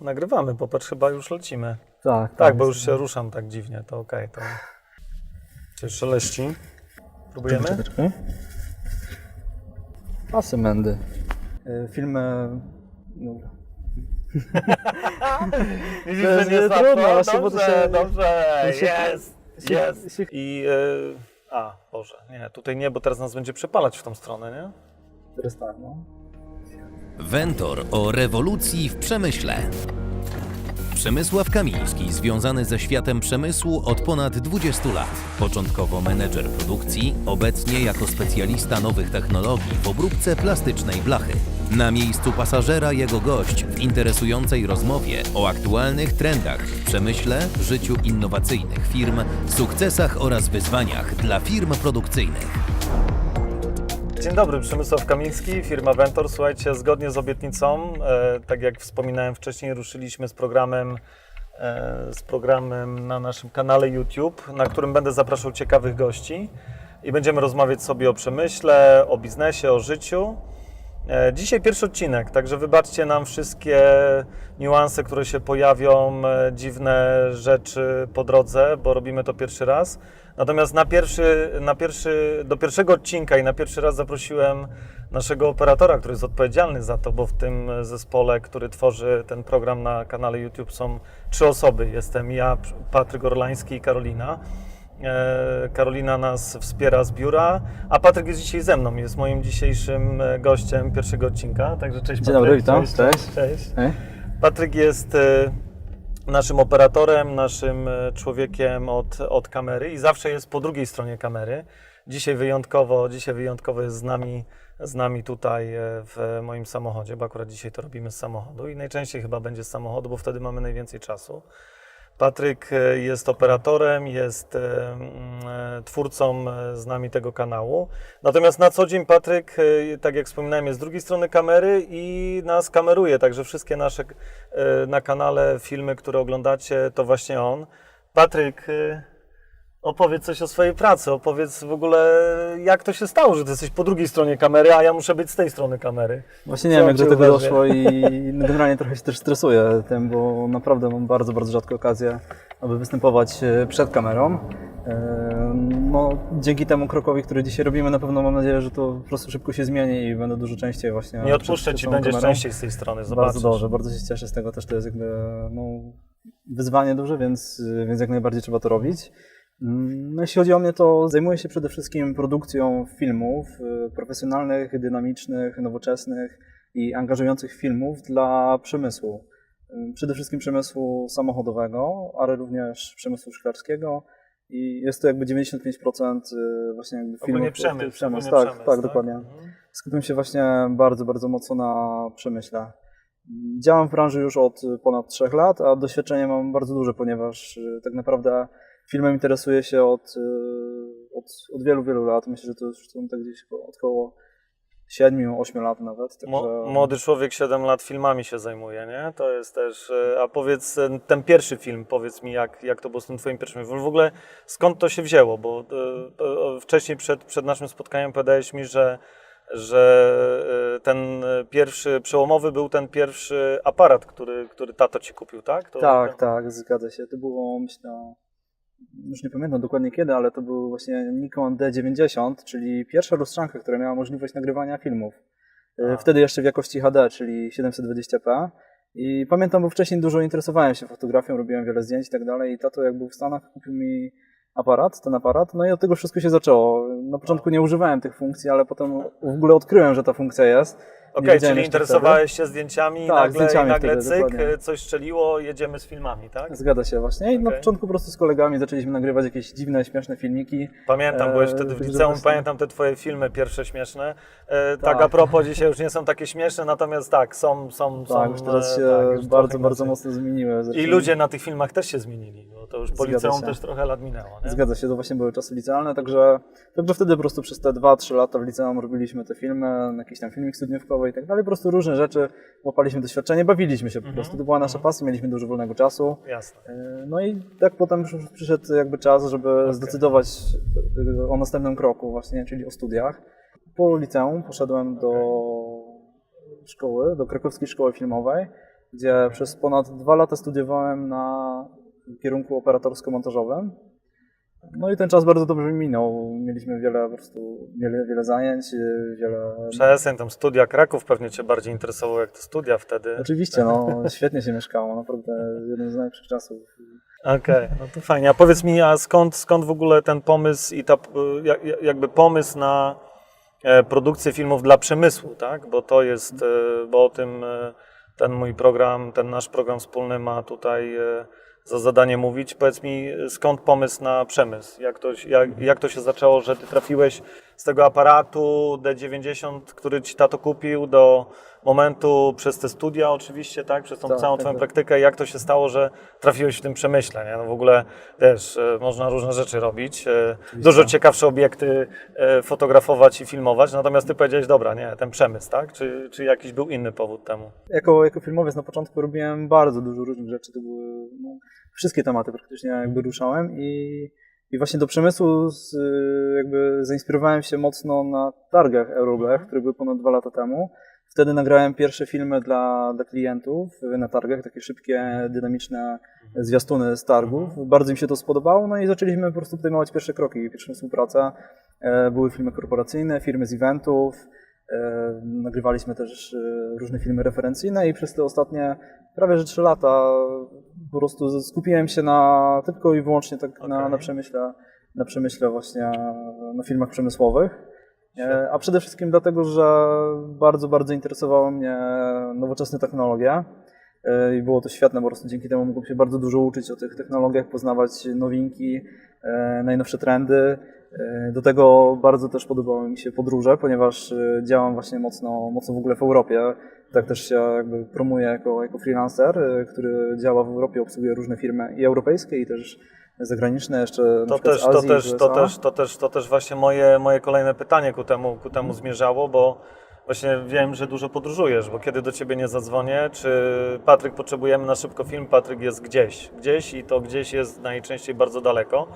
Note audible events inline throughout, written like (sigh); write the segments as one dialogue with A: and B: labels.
A: Nagrywamy, popatrz, chyba już lecimy.
B: Tak,
A: Tak, bo już się ruszam tak dziwnie, to okej, to... Coś szeleści. Próbujemy?
B: Czekaj. Pasy mędy. Y, Filmy... Dobra. (laughs)
A: Widzisz,
B: To jest
A: łatwo?
B: trudno, właśnie, bo to
A: dobrze,
B: się-
A: dobrze, jest, jest. I... y, a, Boże, nie, tutaj nie, bo teraz nas będzie przepalać w tą stronę, nie?
B: Teraz tak, no.
C: Wentor o rewolucji w przemyśle. Przemysław Kamiński, związany ze światem przemysłu od ponad 20 lat. Początkowo menedżer produkcji, obecnie jako specjalista nowych technologii w obróbce plastycznej blachy. Na miejscu pasażera jego gość w interesującej rozmowie o aktualnych trendach w przemyśle, życiu innowacyjnych firm, sukcesach oraz wyzwaniach dla firm produkcyjnych.
A: Dzień dobry, Przemysław Kamiński, firma Ventor. Słuchajcie, zgodnie z obietnicą, e, tak jak wspominałem wcześniej, ruszyliśmy z programem, e, z programem na naszym kanale YouTube, na którym będę zapraszał ciekawych gości i będziemy rozmawiać sobie o przemyśle, o biznesie, o życiu. E, Dzisiaj pierwszy odcinek, także wybaczcie nam wszystkie niuanse, które się pojawią, e, dziwne rzeczy po drodze, bo robimy to pierwszy raz. Natomiast na pierwszy, na pierwszy, do pierwszego odcinka i na pierwszy raz zaprosiłem naszego operatora, który jest odpowiedzialny za to, bo w tym zespole, który tworzy ten program na kanale YouTube są trzy osoby. Jestem ja, Patryk Orlański i Karolina. E, Karolina nas wspiera z biura, a Patryk jest dzisiaj ze mną, jest moim dzisiejszym e, gościem pierwszego odcinka. Także cześć
B: Dzień
A: Patryk.
B: dobry, witam.
A: Cześć.
B: Cześć.
A: cześć. Patryk jest e, naszym operatorem, naszym człowiekiem od, od kamery i zawsze jest po drugiej stronie kamery. Dzisiaj wyjątkowo, dzisiaj wyjątkowo jest z nami, z nami tutaj w moim samochodzie, bo akurat dzisiaj to robimy z samochodu i najczęściej chyba będzie z samochodu, bo wtedy mamy najwięcej czasu. Patryk e, jest operatorem, jest e, e, twórcą z nami tego kanału. Natomiast na co dzień Patryk, tak jak wspominałem, jest z drugiej strony kamery i nas kameruje, także wszystkie nasze na kanale filmy, które oglądacie, to właśnie on. Patryk, opowiedz coś o swojej pracy, opowiedz w ogóle, jak to się stało, że ty jesteś po drugiej stronie kamery, a ja muszę być z tej strony kamery.
B: Właśnie nie wiem, jak do tego
A: uważnie?
B: doszło i (laughs) generalnie trochę się też stresuję tym, bo naprawdę mam bardzo, bardzo rzadko okazję, aby występować e, przed kamerą. E, No, dzięki temu krokowi, który dzisiaj robimy, na pewno mam nadzieję, że to po prostu szybko się zmieni i będę dużo częściej właśnie.
A: Nie odpuszczę ci, będziesz
B: kamerą.
A: częściej z tej strony, zobaczysz.
B: Bardzo dobrze, bardzo się cieszę z tego też, to jest jakby no, wyzwanie duże, więc, więc jak najbardziej trzeba to robić. No, jeśli chodzi o mnie, to zajmuję się przede wszystkim produkcją filmów y, profesjonalnych, dynamicznych, nowoczesnych i angażujących filmów dla przemysłu. Y, Przede wszystkim przemysłu samochodowego, ale również przemysłu szklarskiego. I jest to jakby 95% y, właśnie jakby filmów.
A: Ogólnie przemysł.
B: przemysł tak,
A: przemysł,
B: tak, dokładnie.
A: Mhm.
B: Skupiam się właśnie bardzo, bardzo mocno na przemyśle. Działam w branży już od ponad trzech lat, a doświadczenie mam bardzo duże, ponieważ tak naprawdę filmem interesuję się od, y, od, od wielu, wielu lat. Myślę, że to już są tak gdzieś około- od około 7-8 lat nawet. Także...
A: Młody człowiek 7 lat filmami się zajmuje, nie? To jest też. e, A powiedz e, ten pierwszy film, powiedz mi, jak, jak to było z tym Twoim pierwszym filmem. W ogóle skąd to się wzięło? Bo wcześniej przed, przed naszym spotkaniem powiedziałeś mi, że, że ten pierwszy przełomowy był ten pierwszy aparat, który, który tato ci kupił, tak? To,
B: Tak, tak, zgadza się. To było, myślę, już nie pamiętam dokładnie kiedy, ale to był właśnie Nikon D90, czyli pierwsza lustrzanka, która miała możliwość nagrywania filmów. Y,
A: A.
B: Wtedy jeszcze w jakości HD, czyli 720p. I pamiętam, bo wcześniej dużo interesowałem się fotografią, robiłem wiele zdjęć i tak dalej. I tato, jak był w Stanach, kupił mi aparat, ten aparat. No i od tego wszystko się zaczęło. Na początku nie używałem tych funkcji, ale potem w ogóle odkryłem, że ta funkcja jest.
A: Okej, czyli interesowałeś się zdjęciami
B: Tak,
A: nagle,
B: zdjęciami
A: i nagle
B: wtedy,
A: cyk,
B: dokładnie.
A: e, coś strzeliło, jedziemy z filmami, tak?
B: Zgadza się właśnie. I na
A: Okej.
B: początku po prostu z kolegami zaczęliśmy nagrywać jakieś dziwne, śmieszne filmiki.
A: Pamiętam, byłeś wtedy w
B: także
A: liceum,
B: właśnie-
A: pamiętam te twoje filmy pierwsze śmieszne. E, tak.
B: Tak.
A: a propos, dzisiaj już nie są takie śmieszne, natomiast tak, są, są, są
B: Tak, już teraz
A: e,
B: się
A: tak, już
B: bardzo, bardzo mocno zmieniły.
A: I ludzie na tych filmach też się zmienili, bo to już po
B: Zgadza
A: liceum
B: się.
A: też trochę lat minęło, nie?
B: Zgadza się, to właśnie były czasy licealne, także, także wtedy po prostu przez te 2-3 lata w liceum robiliśmy te filmy, jakiś tam filmik studniówkowy i tak dalej, po prostu różne rzeczy, łapaliśmy doświadczenie, bawiliśmy się po
A: Mhm,
B: prostu, to była nasza pasja, mieliśmy dużo wolnego czasu.
A: Jasne.
B: E, No i tak potem przysz- przyszedł jakby czas, żeby zdecydować e, o następnym kroku właśnie, czyli o studiach. Po liceum poszedłem do szkoły, do krakowskiej szkoły filmowej. gdzie przez ponad dwa lata studiowałem na kierunku operatorsko-montażowym. No i ten czas bardzo dobrze mi minął. Mieliśmy wiele po prostu, wiele, wiele zajęć, y, wiele...
A: Przestań, tam studia Kraków pewnie Cię bardziej interesowało jak te studia wtedy.
B: Oczywiście, no (laughs) świetnie się mieszkało, naprawdę jeden z najlepszych czasów.
A: Okej, no to fajnie. A powiedz mi, a skąd, skąd w ogóle ten pomysł i ta, y, jak- jak- jakby pomysł na e, produkcję filmów dla przemysłu, tak? Bo to jest, e, bo o tym e, ten mój program, ten nasz program wspólny ma tutaj za zadanie mówić. Powiedz mi, skąd pomysł na przemysł? Jak to, jak, jak to się zaczęło, że ty trafiłeś z tego aparatu D90, który ci tato kupił, do momentu przez te studia oczywiście, tak? Przez tą
B: Tak,
A: całą
B: tak,
A: twoją
B: tak.
A: praktykę, jak to się stało, że trafiłeś w tym przemyśle, nie? No w ogóle też e, można różne rzeczy robić, e, dużo ciekawsze obiekty e, fotografować i filmować, natomiast ty powiedziałeś, dobra, nie, ten przemysł, tak? Czy, czy jakiś był inny powód temu?
B: Jako, jako filmowiec na początku robiłem bardzo dużo różnych rzeczy. To były no, wszystkie tematy praktycznie jakby ruszałem i, i właśnie do przemysłu z, jakby zainspirowałem się mocno na targach Euroblech, które były ponad dwa lata temu. Wtedy nagrałem pierwsze filmy dla, dla klientów na targach, takie szybkie, dynamiczne zwiastuny z targów. Bardzo im się to spodobało, no i zaczęliśmy po prostu podejmować pierwsze kroki, pierwszą współpracę. E, Były filmy korporacyjne, firmy z eventów, E, Nagrywaliśmy też e, różne filmy referencyjne i przez te ostatnie prawie że 3 lata po prostu skupiłem się na tylko i wyłącznie tak na,
A: Okej.
B: na przemyśle, na przemyśle właśnie na filmach przemysłowych. E, A przede wszystkim dlatego, że bardzo, bardzo interesowały mnie nowoczesne technologie. I było to świetne, po prostu dzięki temu mogłem się bardzo dużo uczyć o tych technologiach, poznawać nowinki, e, najnowsze trendy. E, Do tego bardzo też podobały mi się podróże, ponieważ działam właśnie mocno, mocno w ogóle w Europie. Tak też się jakby promuję jako, jako freelancer, który działa w Europie, obsługuje różne firmy i europejskie, i też zagraniczne, jeszcze
A: To też,
B: z
A: to,
B: Azji,
A: też, to, też, to, też, to też właśnie moje, moje kolejne pytanie ku temu, ku temu zmierzało, bo właśnie wiem, że dużo podróżujesz, bo kiedy do ciebie nie zadzwonię, czy Patryk potrzebujemy na szybko film, Patryk jest gdzieś, gdzieś i to gdzieś jest najczęściej bardzo daleko.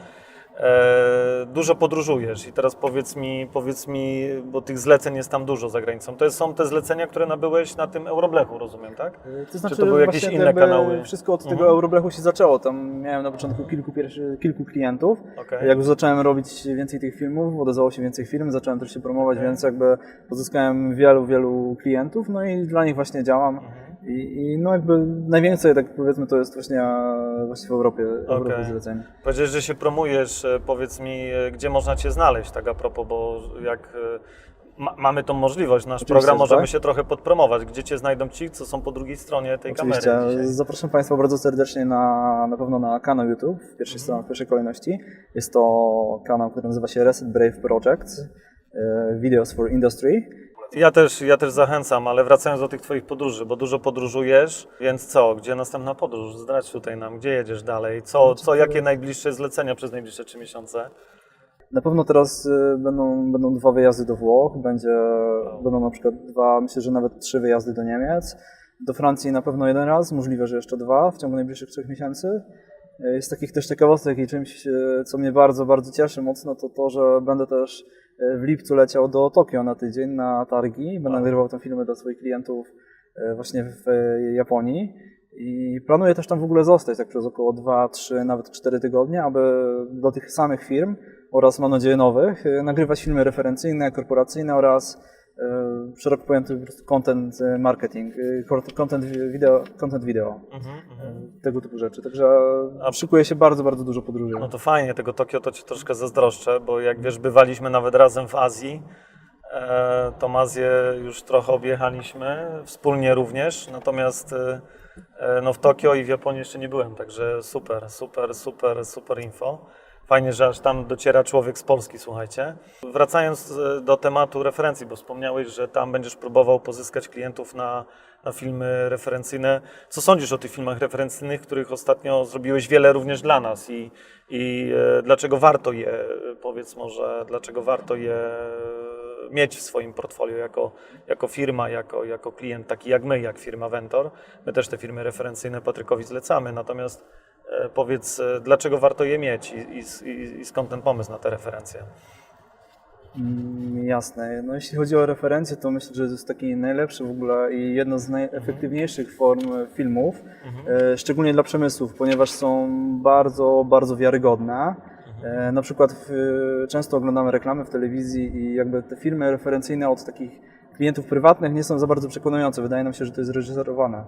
A: E, dużo podróżujesz i teraz powiedz mi, powiedz mi, bo tych zleceń jest tam dużo za granicą. To są te zlecenia, które nabyłeś na tym Euroblechu, rozumiem, tak?
B: To znaczy,
A: to były jakieś inne kanały?
B: Wszystko od tego
A: Mhm.
B: Euroblechu się zaczęło. Tam miałem na początku kilku, pierwszy, kilku klientów.
A: Okej.
B: Jak już zacząłem robić więcej tych filmów, odezwało się więcej firm, zacząłem też się promować,
A: Okej.
B: więc jakby pozyskałem wielu, wielu klientów, no i dla nich właśnie działam.
A: Mhm.
B: I, I no jakby najwięcej, tak powiedzmy, to jest właśnie, właśnie w Europie, Europie
A: Okej.
B: zleceń.
A: Powiedziałeś, że się promujesz, e, powiedz mi, e, gdzie można Cię znaleźć, tak a propos, bo jak e, ma, mamy tą możliwość, nasz
B: Oczywiście,
A: program
B: że
A: możemy
B: tak.
A: się trochę podpromować, gdzie Cię znajdą ci, co są po drugiej stronie tej
B: Oczywiście.
A: kamery dzisiaj.
B: Zapraszam Państwa bardzo serdecznie na, na pewno na kanał YouTube, w pierwszej,
A: Mhm.
B: w pierwszej kolejności. Jest to kanał, który nazywa się Reset Brave Project, Videos for Industry.
A: Ja też, ja też zachęcam, ale wracając do tych Twoich podróży, bo dużo podróżujesz, więc co, gdzie następna podróż? Zdradź tutaj nam, gdzie jedziesz dalej, co, co jakie najbliższe zlecenia przez najbliższe trzy miesiące?
B: Na pewno teraz y, będą, będą dwa wyjazdy do Włoch, będzie, będą na przykład dwa, myślę, że nawet trzy wyjazdy do Niemiec. Do Francji na pewno jeden raz, możliwe, że jeszcze dwa w ciągu najbliższych trzech miesięcy. Z takich też ciekawostek i czymś, y, co mnie bardzo, bardzo cieszy mocno, to to, że będę też y, w lipcu leciał do Tokio na tydzień na targi. Będę
A: A.
B: nagrywał tam filmy dla swoich klientów właśnie w Japonii. I planuję też tam w ogóle zostać tak przez około 2, 3, nawet 4 tygodnie, aby do tych samych firm oraz mam nadzieję nowych, nagrywać filmy referencyjne, korporacyjne oraz szeroko pojęty content y, marketing, kor- content wideo, content wideo,
A: Mhm, mhm.
B: tego typu rzeczy. Także
A: A-
B: szykuję się bardzo, bardzo dużo podróży.
A: No to fajnie, tego Tokio to Cię troszkę zazdroszczę, bo jak wiesz, bywaliśmy nawet razem w Azji, e, tą Azję już trochę objechaliśmy, wspólnie również, natomiast e, e, no w Tokio i w Japonii jeszcze nie byłem, także super, super, super, super info. Fajnie, że aż tam dociera człowiek z Polski, słuchajcie. Wracając e, do tematu referencji, bo wspomniałeś, że tam będziesz próbował pozyskać klientów na, na filmy referencyjne. Co sądzisz o tych filmach referencyjnych, których ostatnio zrobiłeś wiele również dla nas i, i e, dlaczego warto je, powiedz może, dlaczego warto je mieć w swoim portfolio jako, jako firma, jako, jako klient, taki jak my, jak firma Ventor. My też te firmy referencyjne Patrykowi zlecamy, natomiast powiedz, e, dlaczego warto je mieć i, i, i- skąd ten pomysł na te referencje?
B: Mm, Jasne. No jeśli chodzi o referencje, to myślę, że to jest taki najlepszy w ogóle i jedno z najefektywniejszych form e, filmów, e, szczególnie dla przemysłów, ponieważ są bardzo, bardzo wiarygodne. E, Na przykład w, często oglądamy reklamy w telewizji i jakby te filmy referencyjne od takich klientów prywatnych nie są za bardzo przekonujące. Wydaje nam się, że to jest reżyserowane.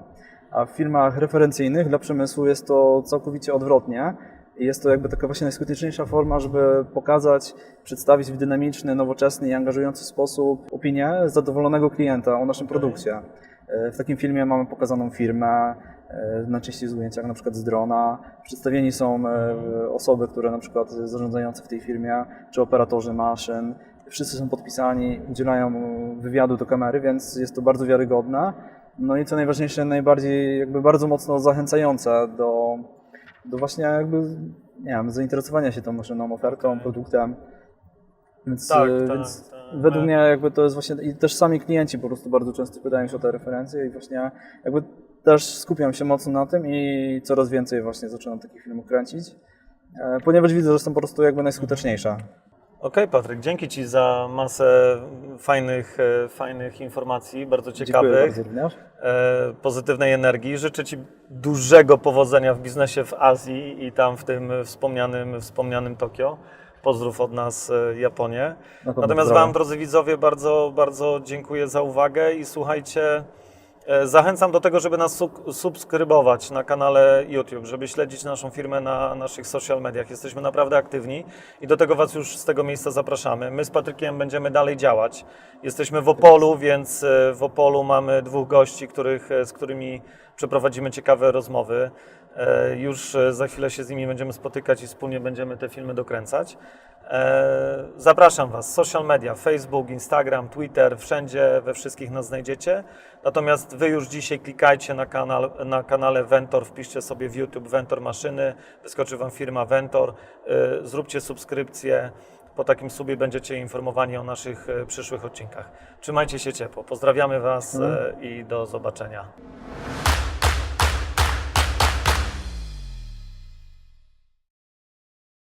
B: A w filmach referencyjnych dla przemysłu jest to całkowicie odwrotnie. I jest to jakby taka właśnie najskuteczniejsza forma, żeby pokazać, przedstawić w dynamiczny, nowoczesny i angażujący sposób opinię zadowolonego klienta o naszym produkcie. E, W takim filmie mamy pokazaną firmę, e, na części ujęciach na przykład z drona. Przedstawieni są e, osoby, które na przykład zarządzające w tej firmie, czy operatorzy maszyn. Wszyscy są podpisani, udzielają wywiadu do kamery, więc jest to bardzo wiarygodne. No i co najważniejsze, najbardziej jakby bardzo mocno zachęcające do, do właśnie jakby, nie wiem, zainteresowania się tą maszyną, ofertą, produktem. Więc,
A: Tak,
B: e,
A: tak,
B: więc
A: tak.
B: według mnie jakby to jest właśnie, i też sami klienci po prostu bardzo często pytają się o te referencje i właśnie jakby też skupiam się mocno na tym i coraz więcej właśnie zaczynam takich filmów kręcić, e, ponieważ widzę, że są po prostu jakby najskuteczniejsze.
A: Okej, Patryk, dzięki Ci za masę fajnych, e, fajnych informacji, bardzo ciekawych,
B: bardzo
A: e, pozytywnej energii. Życzę Ci dużego powodzenia w biznesie w Azji i tam w tym wspomnianym, wspomnianym Tokio. Pozdrów od nas e, Japonię.
B: Pewno
A: Natomiast. Wam, drodzy widzowie, bardzo, bardzo dziękuję za uwagę i słuchajcie, zachęcam do tego, żeby nas sub- subskrybować na kanale YouTube, żeby śledzić naszą firmę na naszych social mediach. Jesteśmy naprawdę aktywni i do tego Was już z tego miejsca zapraszamy. My z Patrykiem będziemy dalej działać. Jesteśmy w Opolu, więc e, w Opolu mamy dwóch gości, których, e, z którymi przeprowadzimy ciekawe rozmowy. E, Już e, za chwilę się z nimi będziemy spotykać i wspólnie będziemy te filmy dokręcać. E, Zapraszam Was, social media, Facebook, Instagram, Twitter, wszędzie, we wszystkich nas znajdziecie. Natomiast Wy już dzisiaj klikajcie na, kanał, na kanale Ventor, wpiszcie sobie w YouTube Ventor Maszyny, wyskoczy Wam firma Ventor, zróbcie subskrypcję. Po takim subie będziecie informowani o naszych przyszłych odcinkach. Trzymajcie się ciepło. Pozdrawiamy Was e, i do zobaczenia.